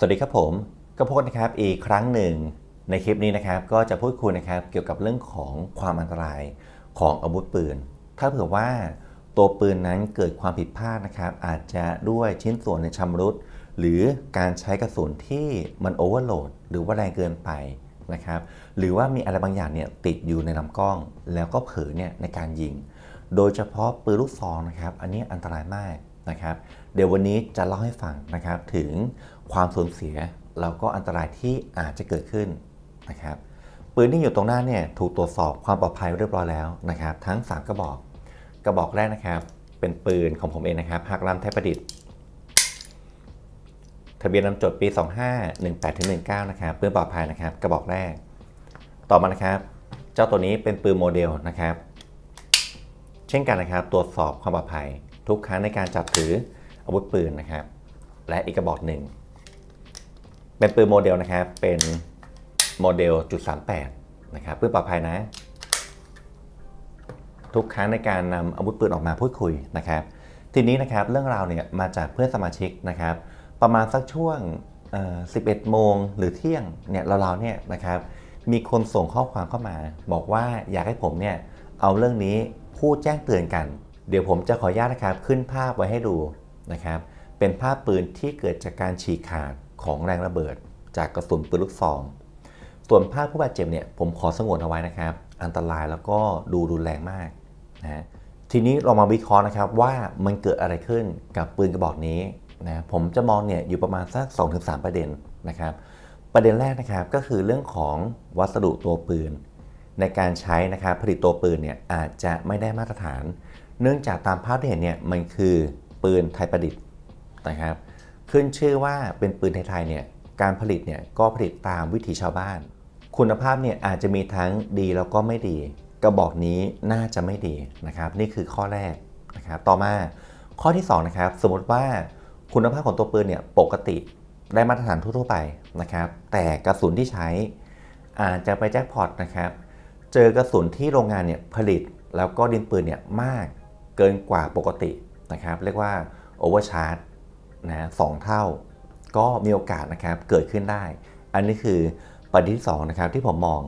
สวัสดีครับผมก็พบนนะครับ อีกครั้งหนึ่งในคลิปนี้นะครับ ก็จะพูดคุยนะครับเกี่ยวกับเรื่องของความอันตรายของอาวุธปืน ถ้าเผื่อว่าตัวปืนนั้นเกิดความผิดพลาดนะครับ อาจจะด้วยชิ้นส่วนในชำรุด หรือการใช้กระสุนที่มันโอเวอร์โหลดหรือว่าแรงเกินไปนะครับ หรือว่ามีอะไรบางอย่างเนี่ยติดอยู่ในลำกล้อง แล้วก็เผลอเนี่ยในการยิง โดยเฉพาะปืนลูกซองนะครับ อันนี้อันตรายมากนะครับ เดี๋ยววันนี้จะเล่าให้ฟังนะครับถึงความสูญเสียแล้วก็อันตรายที่อาจจะเกิดขึ้นนะครับปืนที่อยู่ตรงหน้าเนี่ยถูกตรวจสอบความปลอดภัยเรียบร้อยแล้วนะครับ ทั้ง 3 กระบอกกระบอกแรกนะครับ เป็นปืนของผมเองนะครับหักลำไทยประดิษฐ์ทะเบียนนำจดปี 2518-19 นะครับปืนปลอดภัยนะครับ กระบอกแรก ต่อมานะครับ เจ้าตัวนี้เป็นปืนโมเดลนะครับ เช่นกันนะครับ ตรวจสอบความปลอดภัย ทุกครั้งในการจับถือ อาวุธปืนนะครับ และอีกกระบอกหนึ่ง เป็นปืนโมเดลนะครับ เป็นโมเดลจุด38นะครับปืนปลอดภัยนะ ทุกครั้งในการนำอาวุธปืนออกมาพูดคุยนะครับ ทีนี้นะครับเรื่องราวเนี่ยมาจากเพื่อนสมาชิกนะครับ ประมาณสักช่วงเอ่อ11 โมงหรือเที่ยงเนี่ยเราๆเนี่ยนะครับมีคนส่งข้อความเข้ามา บอกว่าอยากให้ผมเนี่ยเอาเรื่องนี้พูดแจ้งเตือนกัน เดี๋ยวผมจะขออนุญาตนะครับขึ้นภาพไว้ให้ดู นะครับเป็นภาพปืนที่เกิดจากการฉีกขาดของแรงระเบิด จากกระสุนปืนลูกซอง ส่วนภาพผู้บาดเจ็บเนี่ยผมขอสงวนเอาไว้นะครับ อันตรายแล้วก็ดูรุนแรงมากนะทีนี้เรามาวิเคราะห์นะครับว่ามันเกิดอะไรขึ้นกับปืนกระบอกนี้นะผมจะมองเนี่ยอยู่ประมาณสัก 2-3 ประเด็นนะครับ ประเด็นแรกนะครับก็คือเรื่องของวัสดุตัวปืน ในการใช้นะครับผลิตตัวปืนเนี่ยอาจจะไม่ได้มาตรฐาน เนื่องจากตามภาพที่เห็นเนี่ยมันคือ ปืนไทยประดิษฐ์นะครับ ขึ้นชื่อว่าเป็นปืนไทยๆเนี่ยการผลิตเนี่ยก็ผลิตตามวิถีชาวบ้าน คุณภาพเนี่ยอาจจะมีทั้งดีแล้วก็ไม่ดี กระบอกนี้น่าจะไม่ดีนะครับ นี่คือข้อแรกนะครับต่อมาข้อที่สองนะครับสมมติว่าคุณภาพของตัวปืนเนี่ยปกติได้มาตรฐานทั่วๆไปนะครับ แต่กระสุนที่ใช้อาจจะไปแจ็คพอตนะครับเจอกระสุนที่โรงงานเนี่ยผลิตแล้วก็ดินปืนเนี่ยมากเกินกว่าปกติ นะครับเรียกว่าโอเวอร์ชาร์จนะสองเท่า ก็มีโอกาสนะครับเกิดขึ้นได้ อันนี้คือประเด็นที่2นะครับที่ผมมอง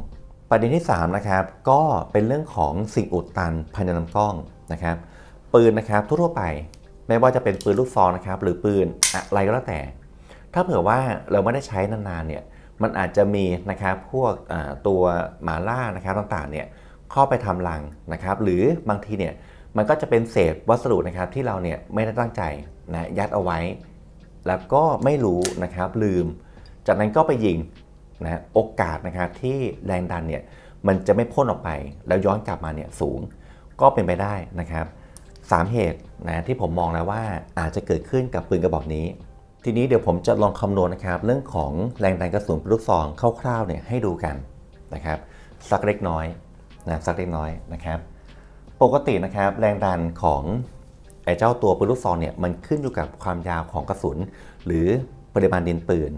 ประเด็นที่3นะครับก็เป็นเรื่องของสิ่งอุดตันภายในลำกล้องนะครับปืนนะครับทั่วๆไป ไม่ว่าจะเป็นปืนลูกซองนะครับหรือปืนอะไรก็แล้วแต่ ถ้าเผื่อว่าเราไม่ได้ใช้นานๆเนี่ยมันอาจจะมีนะครับพวกตัวหมาล่านะครับต่างๆเนี่ยเข้าไปทำรังนะครับ หรือบางทีเนี่ย มันก็จะเป็นเศษวัสดุนะครับที่เราเนี่ยไม่ได้ตั้งใจนะยัดเอาไว้ แล้วก็ไม่รู้นะครับลืม จากนั้นก็ไปยิงนะโอกาสนะครับที่แรงดันเนี่ยมันจะไม่พ่นออกไป แล้วย้อนกลับมาเนี่ยสูงก็เป็นไปได้นะครับสามเหตุนะที่ผมมองแล้วว่าอาจจะเกิดขึ้นกับปืนกระบอกนี้ ทีนี้เดี๋ยวผมจะลองคำนวณนะครับ เรื่องของแรงดันกระสุนปืนลูกซองคร่าวๆเนี่ยให้ดูกันนะครับสักเล็กน้อยนะสักเล็กน้อยนะครับ ปกตินะครับแรงดันของไอ้เจ้าตัวปืนลูกซองเนี่ยมันขึ้นอยู่กับความยาวของกระสุน หรือปริมาณดินปืน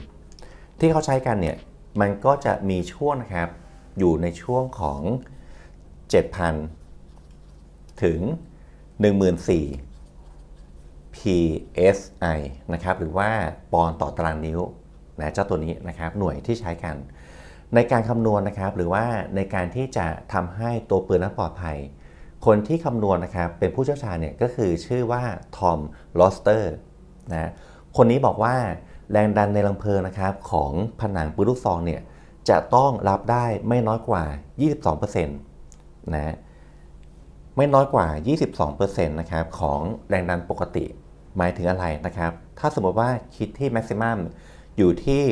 ที่เขาใช้กันเนี่ยมันก็จะมีช่วงนะครับอยู่ในช่วงของ 7,000 ถึง 14,000 psi นะครับหรือว่าปอนด์ต่อตารางนิ้วนะเจ้าตัวนี้นะครับหน่วยที่ใช้กัน ในการคำนวณนะครับหรือว่าในการที่จะทำให้ตัวปืนนั้นปลอดภัย คนที่คำนวณนะครับเป็นผู้เชี่ยวชาญเนี่ยก็คือชื่อว่าทอมลอสเตอร์นะคนนี้บอกว่าแรงดันในลำเพลิงนะครับของผนังปืนลูกซองเนี่ยจะต้องรับได้ไม่น้อยกว่า 22%นะไม่น้อยกว่า 22%นะครับของแรงดันปกติ หมายถึงอะไรนะครับ ถ้าสมมติว่าคิดที่ maximum อยู่ที่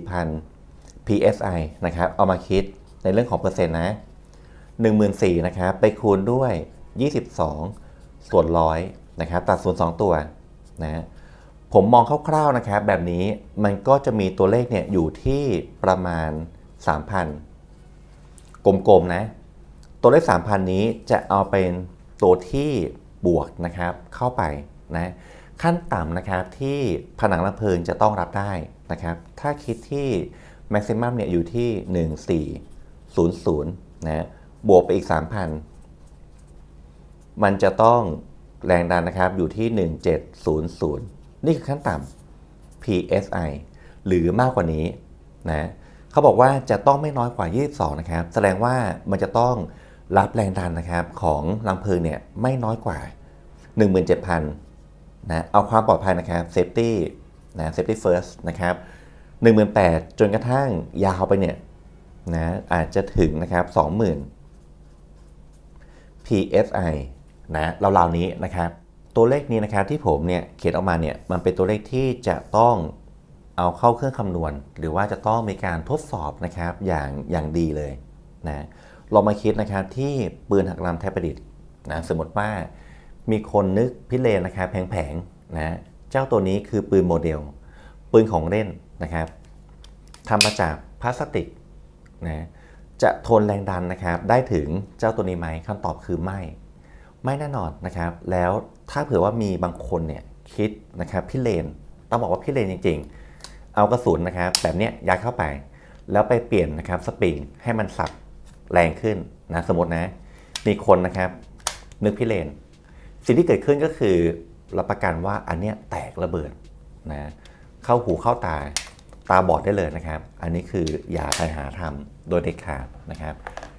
14,000 psi นะครับ เอามาคิดในเรื่องของเปอร์เซ็นต์นะ 14,000นะครับไปคูณด้วย 22 ส่วนร้อยนะครับตัดส่วน 2 ตัวนะผมมองคร่าวๆนะครับแบบนี้มันก็จะมีตัวเลขเนี่ยอยู่ที่ประมาณ 3,000 กลมๆนะ ตัวเลข 3,000 นี้จะเอาเป็นตัวที่บวกนะครับเข้าไปนะขั้นต่ำนะครับที่ผนังลำเพลิงจะต้องรับได้นะครับ ถ้าคิดที่ maximum เนี่ยอยู่ที่ 1400นะ บวกไปอีก 3,000 มันจะต้องแรงดันนะครับอยู่ที่ 1700 นี่คือขั้นต่ำ psi หรือมากกว่านี้นะเขาบอกว่าจะต้องไม่น้อยกว่า 22 นะครับ แสดงว่ามันจะต้องรับแรงดันนะครับของรังเพลิงเนี่ยไม่น้อยกว่า 17,000 นะเอาความปลอดภัยนะครับเซฟตี้นะเซฟตี้เฟิร์สนะครับ18,000 จนกระทั่งยาวไปเนี่ยนะอาจจะถึงนะครับ 20,000 PSI นะราวๆนี้นะครับตัวเลขนี้นะครับที่ผมเนี่ยเขียนออกมาเนี่ยมันเป็นตัวเลขที่จะต้องเอาเข้าเครื่องคำนวณ หรือว่าจะต้องมีการทดสอบนะครับอย่างอย่างดีเลยนะลองมาคิดนะครับที่ปืนหักลำไทยประดิษฐ์นะสมมติว่ามีคนนึกพิเรนนะครับแผงๆนะเจ้าตัวนี้คือปืนโมเดล ปืนของเล่นนะครับทำมาจากพลาสติกนะ จะทนแรงดันนะครับได้ถึงเจ้าตัวนี้ไหมคำตอบคือไม่ ไม่แน่นอนนะครับ แล้วถ้าเผื่อว่ามีบางคนเนี่ยคิดนะครับพิเรนต้องบอกว่าพิเรนจริง ๆ เอากระสุนนะครับแบบเนี้ยยัดเข้าไป แล้วไปเปลี่ยนนะครับสปริงให้มันสับแรงขึ้นนะสมมตินะ มีคนนะครับนึกพิเรนสิ่งที่เกิดขึ้นก็คือรับประกันว่าอันเนี้ยแตกระเบิดนะเข้าหูเข้าตาตาบอดได้เลยนะครับ อันนี้คืออย่าไปหาทำ โดยเด็ดขาดนะครับ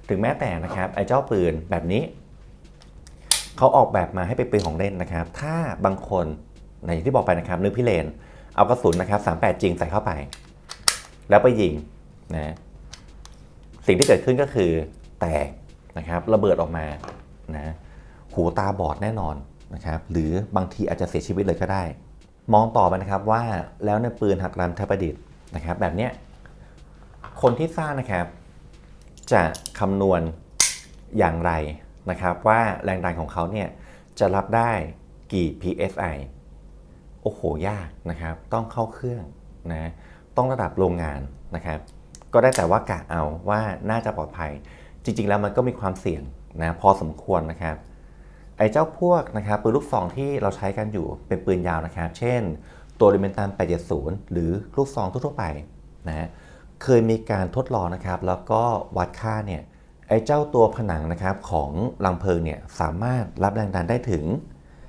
ถึงแม้แต่นะครับไอ้เจ้าปืนแบบนี้ เขาออกแบบมาให้เป็นปืนของเล่นนะครับ ถ้าบางคนในอย่างที่บอกไปนะครับนึกพิเรนเอากระสุนนะครับ38 จริงใส่เข้าไป แล้วไปยิงนะสิ่งที่เกิดขึ้นก็คือแตกนะครับระเบิดออกมานะหูตาบอดแน่นอนนะครับ หรือบางทีอาจจะเสียชีวิตเลยก็ได้ มองต่อไปนะครับว่าแล้วในปืนหักลำไทประดิษฐ์นะครับ แบบเนี้ยคนที่สร้างนะครับ จะคำนวณอย่างไรนะครับ ว่าแรงดันของเขาเนี่ยจะรับได้กี่ psi โอ้โหยากนะครับ ต้องเข้าเครื่องนะต้องระดับโรงงานนะครับ ก็ได้แต่ว่ากะเอาว่าน่าจะปลอดภัย จริง ๆ แล้วมันก็มีความเสี่ยงนะพอสมควรนะครับไอ้เจ้าพวกนะครับปืนลูกซองที่เราใช้กันอยู่เป็นปืนยาวนะครับ เช่น ตัวเรเมนตัน870 หรือลูกซองทั่วไปนะฮะ เคยมีการทดลองนะครับ แล้วก็วัดค่าเนี่ยไอ้เจ้าตัวผนังนะครับของลังเพลิงเนี่ยสามารถรับแรงดันได้ถึง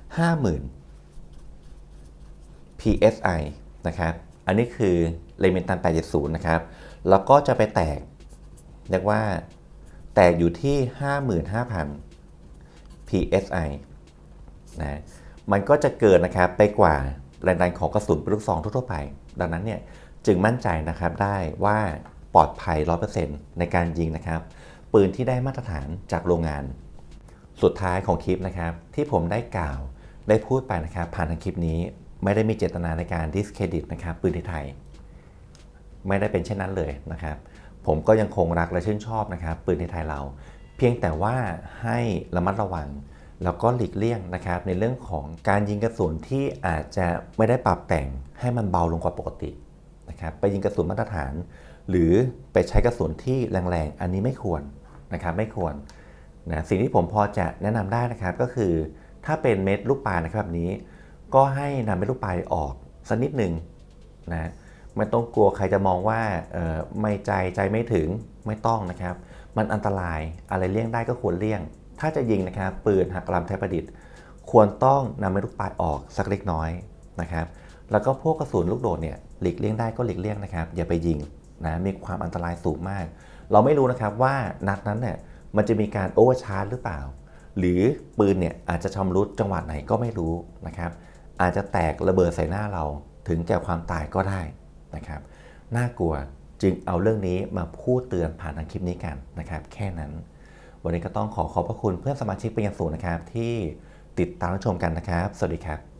50,000 psi นะครับอันนี้คือเรเมนตัน 870 นะครับ แล้วก็จะไปแตกเรียกว่าแตกอยู่ที่ 55,000 psi นะมันก็จะเกินนะครับไปกว่าแรงดันของกระสุนปืนลูกซองทั่วไป ดังนั้นเนี่ย จึงมั่นใจนะครับได้ว่าปลอดภัย 100%ในการยิงนะครับ ปืนที่ได้มาตรฐานจากโรงงาน สุดท้ายของคลิปนะครับ ที่ผมได้กล่าวได้พูดไปนะครับ ผ่านทางคลิปนี้ ไม่ได้มีเจตนาในการดิสเครดิตนะครับ ปืนไทย ไม่ได้เป็นเช่นนั้นเลยนะครับ ผมก็ยังคงรักและชื่นชอบนะครับ ปืนไทยเรา เพียงแต่ว่าให้ระมัดระวังแล้วก็หลีกเลี่ยงนะครับ ในเรื่องของการยิงกระสุนที่อาจจะไม่ได้ปรับแต่งให้มันเบาลงกว่าปกติ นะครับไปยิงกระสุนมาตรฐาน หรือไปใช้กระสุนที่แรงๆ อันนี้ไม่ควรนะครับไม่ควรนะสิ่งที่ผมพอจะแนะนำได้นะครับก็คือถ้าเป็นเม็ดลูกปลายนะครับแบบนี้ ก็ให้นำเม็ดลูกปลายออกสักนิดหนึ่งนะไม่ต้องกลัวใครจะมองว่าไม่ใจใจไม่ถึงไม่ต้องนะครับ มันอันตรายอะไรเลี่ยงได้ก็ควรเลี่ยง ถ้าจะยิงนะครับปืนหักลำไทยประดิษฐ์ ควรต้องนำเม็ดลูกปลายออกสักเล็กน้อยนะครับ แล้วก็พวกกระสุนลูกโดดเนี่ยหลีกเลี่ยงได้ก็หลีกเลี่ยงนะครับ อย่าไปยิงนะมีความอันตรายสูงมาก เราไม่รู้นะครับว่านัดนั้นเนี่ยมันจะมีการโอเวอร์ชาร์จหรือเปล่า หรือปืนเนี่ยอาจจะชำรุดจังหวะไหนก็ไม่รู้นะครับ อาจจะแตกระเบิดใส่หน้าเราถึงแก่ความตายก็ได้นะครับ น่ากลัวจึงเอาเรื่องนี้มาพูดเตือนผ่านทางคลิปนี้กันนะครับ แค่นั้น วันนี้ก็ต้องขอขอบพระคุณเพื่อนสมาชิกเป็นอย่างสูงนะครับ ที่ติดตามรับชมกันนะครับ สวัสดีครับ